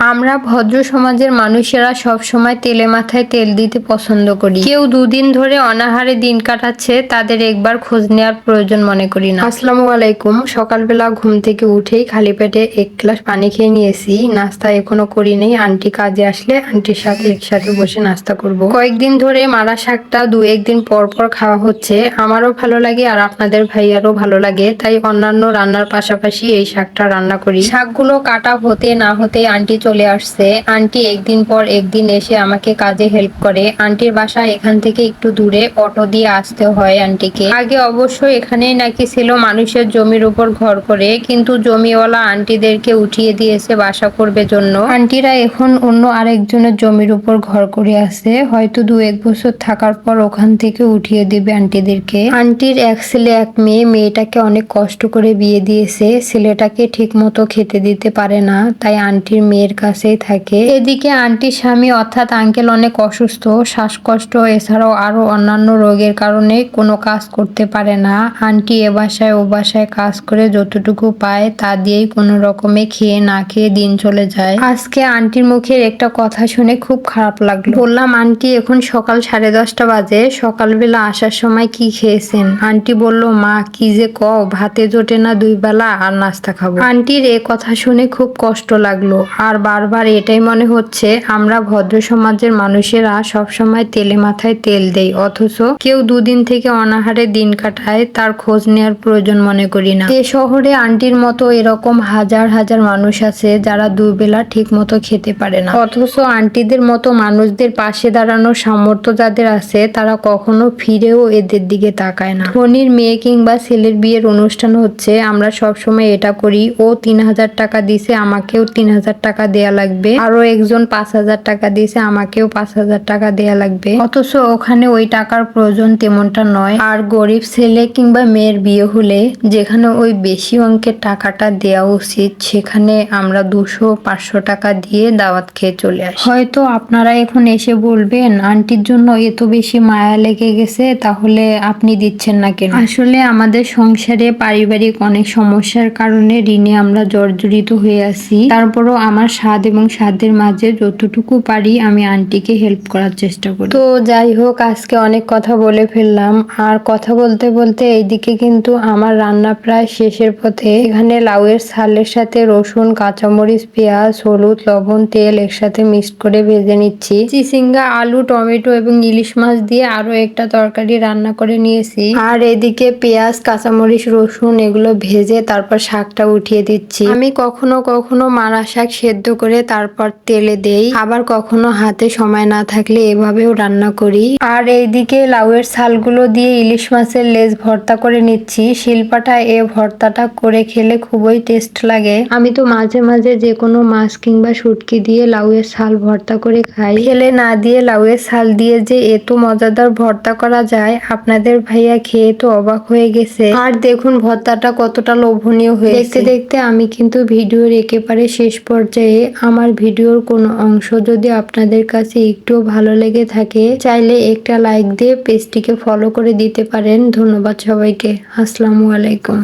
আমরা ভদ্র সমাজের মানুষেরা সব সময় তেলে মাথায় তেল দিতে পছন্দ করি। কেউ দুদিন ধরে অনাহারে দিন কাটাচ্ছে, তাদের একবার খোঁজ নেওয়ার প্রয়োজন মনে করি না। আসসালামু আলাইকুম। সকালবেলা ঘুম থেকে উঠেই খালি পেটে এক গ্লাস পানি খেয়ে নিয়েছি। নাস্তা এখনও করি নেই। আন্টি কাজে আসলে আন্টির সাথে একসাথে বসে নাস্তা করব। কয়েকদিন ধরে মারা শাকটা দু একদিন পর পর খাওয়া হচ্ছে। আমারও ভালো লাগে আর আপনাদের ভাইয়ারও ভালো লাগে। তাই অন্যান্য রান্নার পাশাপাশি এই শাকটা রান্না করি। শাকগুলো কাটা হতে না হতে আন্টি চলে আসছে। আন্টি একদিন পর একদিন এসে আমাকে কাজে হেল্প করে। আন্টির বাসা এখান থেকে একটু দূরে অটো দিয়ে আসতে হয় আন্টিকে। আগে অবশ্য এখানেই নাকি ছিল মানুষের জমির উপর ঘর করে, কিন্তু জমিওয়ালা আন্টিদেরকে উঠিয়ে দিয়েছে বাসা করবে জন্য। আন্টিরা এখন অন্য আরেকজনের জমির উপর ঘর করে আছে। হয়তো দু এক বছর থাকার পর ওখান থেকে উঠিয়ে দিবে আন্টিদেরকে। আন্টির এক ছেলে, এক মেয়ে, মেয়েটাকে অনেক কষ্ট করে বিয়ে দিয়েছে। ছেলেটাকে ঠিক মতো খেতে দিতে পারে না, তাই আন্টির মেয়ের কাছেই থাকে। এদিকে আন্টির স্বামী অর্থাৎ আঙ্কেল অনেক অসুস্থ, শ্বাসকষ্ট, এছাড়াও আরও অন্যান্য রোগের কারণে কোনো কাজ করতে পারে না। আন্টি এ বাসায় ও বাসায় কাজ করে যতটুকু পায় তা দিয়েই কোনো রকমে খেয়ে না খেয়ে দিন চলে যায়। আজকে আন্টির মুখের একটা কথা শুনে খুব খারাপ লাগল। বললাম, আন্টি, এখন সকাল সাড়ে দশটা বাজে, সকালবেলা আসার সময় কি খেয়েছেন? আন্টি বলল, মা, কি যে কও, ভাতে জোটে না দুই বেলা আর নাস্তা খাব। আন্টির এ কথা শুনে খুব কষ্ট লাগল। আর বারবার এটাই মনে হচ্ছে, আমরা ভদ্র সমাজের মানুষেরা সবসময় তেলে মাথায় তেল দেই, অথচ কেউ দুদিন থেকে অনাহারে দিন কাটায়, তার খোঁজ নেওয়ার প্রয়োজন মনে করি না। এ শহরে আন্টির মতো এরকম হাজার হাজার মানুষ আছে যারা দুবেলা ঠিক মতো খেতে পারে না। অথচ আন্টিদের মতো মানুষদের পাশে দাঁড়ানোর সামর্থ্য যাদের আছে, তারা কখনো ফিরেও এদের দিকে তাকায় না। ধনির মেয়ে কিংবা ছেলের বিয়ের অনুষ্ঠান হচ্ছে, আমরা সবসময় এটা করি, ও তিন হাজার টাকা দিছে, আমাকেও তিন হাজার টাকা দেয়া লাগবে। আরও একজন পাঁচ হাজার টাকা দিছে আমাকেও পাঁচ হাজার টাকা দেয়া লাগবে। অথচ ওখানে ওই টাকার প্রয়োজন তেমনটা নয়। আর গরিব ছেলে কিংবা মেয়ের বিয়ে হলে যেখানে ওই বেশি অঙ্কের টাকাটা দেওয়া উচিত, সেখানে আমরা দুশো, পাঁচশো টাকা দিয়ে দাওয়াত খেয়ে চলে আসি। হয়তো আপনারা এখন এসে বলবেন, আন্টির জন্য এত বেশি মায়া লেগে গেছে, তাহলে আপনি দিচ্ছেন না কেন? আসলে আমাদের সংসারে পারিবারিক অনেক সমস্যার কারণে ঋণে আমরা জর্জরিত হয়ে আছি। তারপরও আমার স্বাদ এবং স্বাদের মাঝে যতটুকু পারি আমি আন্টিকে হেল্প করার চেষ্টা করি। তো যাই হোক আজকে অনেক কথা বলে ফেললাম। আর কথা বলতে বলতে এইদিকে কিন্তু আমার রান্না প্রায় শেষের পথে। এখানে লাউয়ের ছালের সাথে রসুন কাঁচামরিচ পেঁয়াজ হলুদ লবণ তেল একসাথে মিক্সড করে ভেজে নিচ্ছি। চিচিঙ্গা আলু টমেটো এবং ইলিশ মাছ দিয়ে আরও একটা তরকারি রান্না করে নিয়েছি। আর এদিকে পেঁয়াজ কাঁচামরিচ রসুন এগুলো ভেজে তারপর শাকটা উঠিয়ে দিচ্ছি। আমি কখনো কখনো মারা শাক সেদ্ধ করে তারপর তেলে দেই। আবার কখনো হাতে সময় না থাকলে এভাবেও রান্না করি। আর এইদিকে লাউয়ের ছালগুলো দিয়ে ইলিশ মাছের লেজ ভর্তা করে নিচ্ছি। শিল্পাটা এ ভর্তাটা করে খেলে খুবই টেস্ট লাগে। আমি তো মাঝে মাঝে যে কোনো মাছ কিংবা শুটকি দিয়ে লাউয়ের ছাল ভর্তা করে খাই। ফেলে না দিয়ে লাউয়ের ছাল দিয়ে যে এত মজাদার ভর্তা করা যায়, আপনাদের ভাইয়া খেয়ে তো অবাক হয়ে গেছে। আর দেখুন ভর্তাটা কতটা লোভনীয় হয়েছে। দেখতে দেখতে আমি কিন্তু ভিডিওর একেবারে শেষ পর্যায়ে আমার ভিডিওর কোনো অংশ যদি আপনাদের কাছে একটু ভালো লেগে থাকে, চাইলে একটা লাইক দিয়ে পেজটিকে ফলো করে দিতে পারেন। ধন্যবাদ সবাইকে। আসসালামু আলাইকুম।